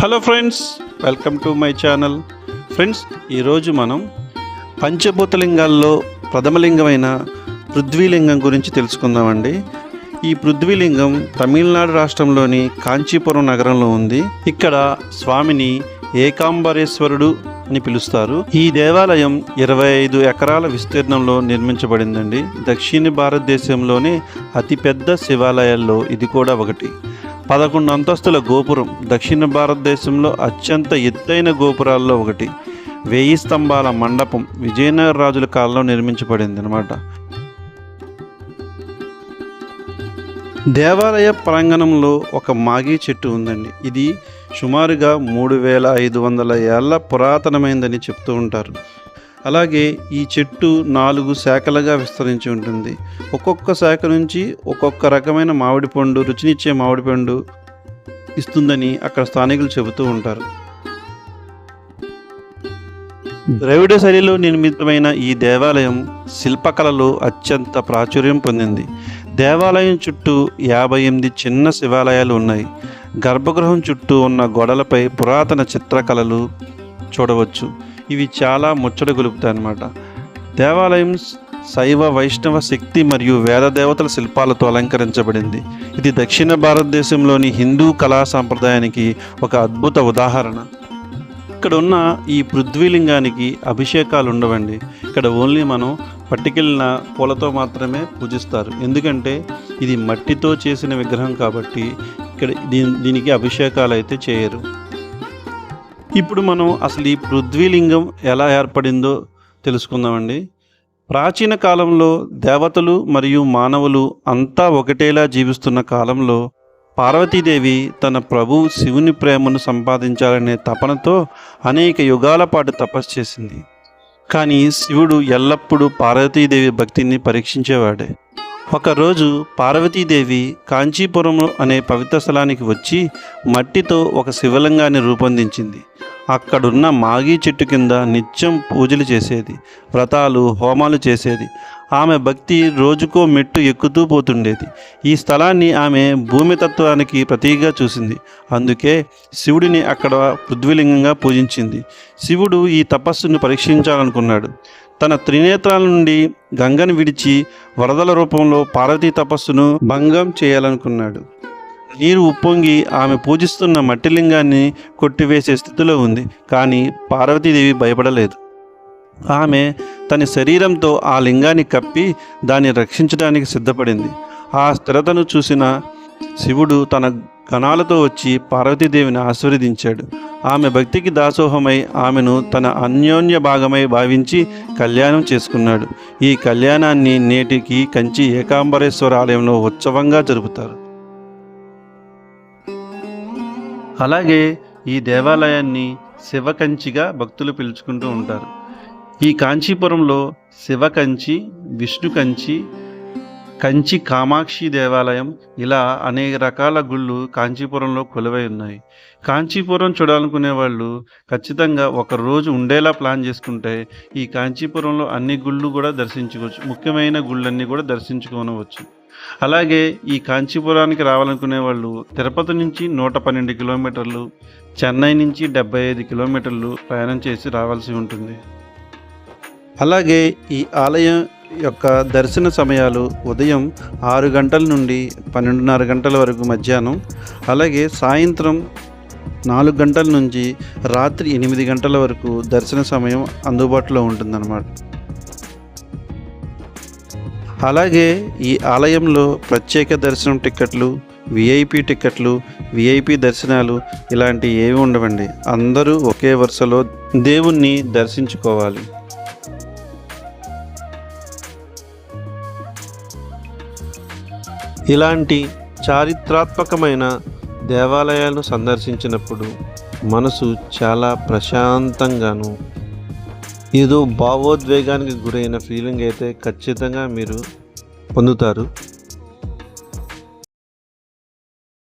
Hello friends welcome to my channel friends ఈరోజు మనం పంచభూతలింగాల్లో ప్రథమలింగమైన పృథ్వీలింగం గురించి తెలుసుకుందామండి. ఈ పృథ్వీలింగం తమిళనాడు రాష్ట్రంలోని కాంచీపురం నగరంలో ఉంది. ఇక్కడ స్వామిని ఏకాంబరేశ్వరుడు అని పిలుస్తారు. ఈ దేవాలయం ఇరవై ఐదు ఎకరాల విస్తీర్ణంలో నిర్మించబడిందండి. దక్షిణ భారతదేశంలోనే అతిపెద్ద శివాలయాల్లో ఇది కూడా ఒకటి. పదకొండు అంతస్తుల గోపురం దక్షిణ భారతదేశంలో అత్యంత ఎత్తైన గోపురాల్లో ఒకటి. వెయ్యి స్తంభాల మండపం విజయనగర రాజుల కాలంలో నిర్మించబడింది అనమాట దేవాలయ ప్రాంగణంలో ఒక మాగి చెట్టు ఉందండి. ఇది సుమారుగా మూడు వేల ఐదు వందల ఏళ్ళ పురాతనమైందని చెప్తూ ఉంటారు. అలాగే ఈ చెట్టు నాలుగు శాఖలుగా విస్తరించి ఉంటుంది. ఒక్కొక్క శాఖ నుంచి ఒక్కొక్క రకమైన మామిడి పండు రుచినిచ్చే మామిడి పండు ఇస్తుందని అక్కడ స్థానికులు చెబుతూ ఉంటారు. ద్రవిడ శైలిలో నిర్మితమైన ఈ దేవాలయం శిల్పకళలో అత్యంత ప్రాచుర్యం పొందింది. దేవాలయం చుట్టూ యాభై ఎనిమిది చిన్న శివాలయాలు ఉన్నాయి. గర్భగృహం చుట్టూ ఉన్న గోడలపై పురాతన చిత్రకళలు చూడవచ్చు. ఇవి చాలా ముచ్చట గొలుపుతాయి అన్నమాట దేవాలయం శైవ వైష్ణవ శక్తి మరియు వేద దేవతల శిల్పాలతో అలంకరించబడింది. ఇది దక్షిణ భారతదేశంలోని హిందూ కళా సాంప్రదాయానికి ఒక అద్భుత ఉదాహరణ. ఇక్కడ ఉన్న ఈ పృథ్వీలింగానికి అభిషేకాలు ఉండవండి ఇక్కడ ఓన్లీ మనం పట్టుకెళ్ళిన పూలతో మాత్రమే పూజిస్తారు. ఎందుకంటే ఇది మట్టితో చేసిన విగ్రహం కాబట్టి ఇక్కడ దీని దీనికి అభిషేకాలు అయితే చేయరు. ఇప్పుడు మనం అసలు ఈ పృథ్వీలింగం ఎలా ఏర్పడిందో తెలుసుకుందామండి. ప్రాచీన కాలంలో దేవతలు మరియు మానవులు అంతా ఒకటేలా జీవిస్తున్న కాలంలో పార్వతీదేవి తన ప్రభు శివుని ప్రేమను సంపాదించాలనే తపనతో అనేక యుగాల పాటు తపస్సు చేసింది. కానీ శివుడు ఎల్లప్పుడూ పార్వతీదేవి భక్తిని పరీక్షించేవాడే. ఒకరోజు పార్వతీదేవి కాంచీపురం అనే పవిత్ర స్థలానికి వచ్చి మట్టితో ఒక శివలింగాన్ని రూపొందించింది. అక్కడున్న మాగి చెట్టు కింద నిత్యం పూజలు చేసేది వ్రతాలు హోమాలు చేసేది. ఆమె భక్తి రోజుకో మెట్టు ఎక్కుతూ పోతుండేది. ఈ స్థలాన్ని ఆమె భూమితత్వానికి ప్రతీకగా చూసింది. అందుకే శివుడిని అక్కడ పృథ్వీలింగంగా పూజించింది. శివుడు ఈ తపస్సును పరీక్షించాలనుకున్నాడు. తన త్రినేత్రాల నుండి గంగను విడిచి వరదల రూపంలో పార్వతీ తపస్సును భంగం చేయాలనుకున్నాడు. నీరు ఉప్పొంగి ఆమె పూజిస్తున్న మట్టిలింగాన్ని కొట్టివేసే స్థితిలో ఉంది కానీ పార్వతీదేవి భయపడలేదు. ఆమె తన శరీరంతో ఆ లింగాన్ని కప్పి దాన్ని రక్షించడానికి సిద్ధపడింది. ఆ స్థిరతను చూసిన శివుడు తన గణాలతో వచ్చి పార్వతీదేవిని ఆశీర్వదించాడు. ఆమె భక్తికి దాసోహమై ఆమెను తన అన్యోన్య భాగమై భావించి కళ్యాణం చేసుకున్నాడు. ఈ కళ్యాణాన్ని నేటికి కంచి ఏకాంబరేశ్వర ఆలయంలో ఉత్సవంగా జరుపుతారు. అలాగే ఈ దేవాలయాన్ని శివకంచిగా భక్తులు పిలుచుకుంటూ ఉంటారు. ఈ కాంచీపురంలో శివకంచి విష్ణు కంచి కామాక్షి దేవాలయం ఇలా అనేక రకాల గుళ్ళు కాంచీపురంలో కొలువై ఉన్నాయి. కాంచీపురం చూడాలనుకునే వాళ్ళు ఖచ్చితంగా ఒక రోజు ఉండేలా ప్లాన్ చేసుకుంటే ఈ కాంచీపురంలో అన్ని గుళ్ళు కూడా దర్శించుకోవచ్చు. ముఖ్యమైన గుళ్ళన్నీ కూడా దర్శించుకోనవచ్చు. అలాగే ఈ కాంచీపురానికి రావాలనుకునే వాళ్ళు తిరుపతి నుంచి నూట పన్నెండు కిలోమీటర్లు చెన్నై నుంచి డెబ్బై ఐదు కిలోమీటర్లు ప్రయాణం చేసి రావాల్సి ఉంటుంది. అలాగే ఈ ఆలయం యొక్క దర్శన సమయాలు ఉదయం ఆరు గంటల నుండి పన్నెండున్నర గంటల వరకు మధ్యాహ్నం అలాగే సాయంత్రం నాలుగు గంటల నుంచి రాత్రి ఎనిమిది గంటల వరకు దర్శన సమయం అందుబాటులో ఉంటుందన్నమాట. అలాగే ఈ ఆలయంలో ప్రత్యేక దర్శనం టిక్కెట్లు విఐపి టిక్కెట్లు విఐపి దర్శనాలు ఇలాంటివి ఏవి ఉండవండి. అందరూ ఒకే వరుసలో దేవుణ్ణి దర్శించుకోవాలి. ఇలాంటి చారిత్రాత్మకమైన దేవాలయాలను సందర్శించినప్పుడు మనసు చాలా ప్రశాంతంగాను ఏదో భావోద్వేగానికి గురైన ఫీలింగ్ అయితే ఖచ్చితంగా మీరు పొందుతారు.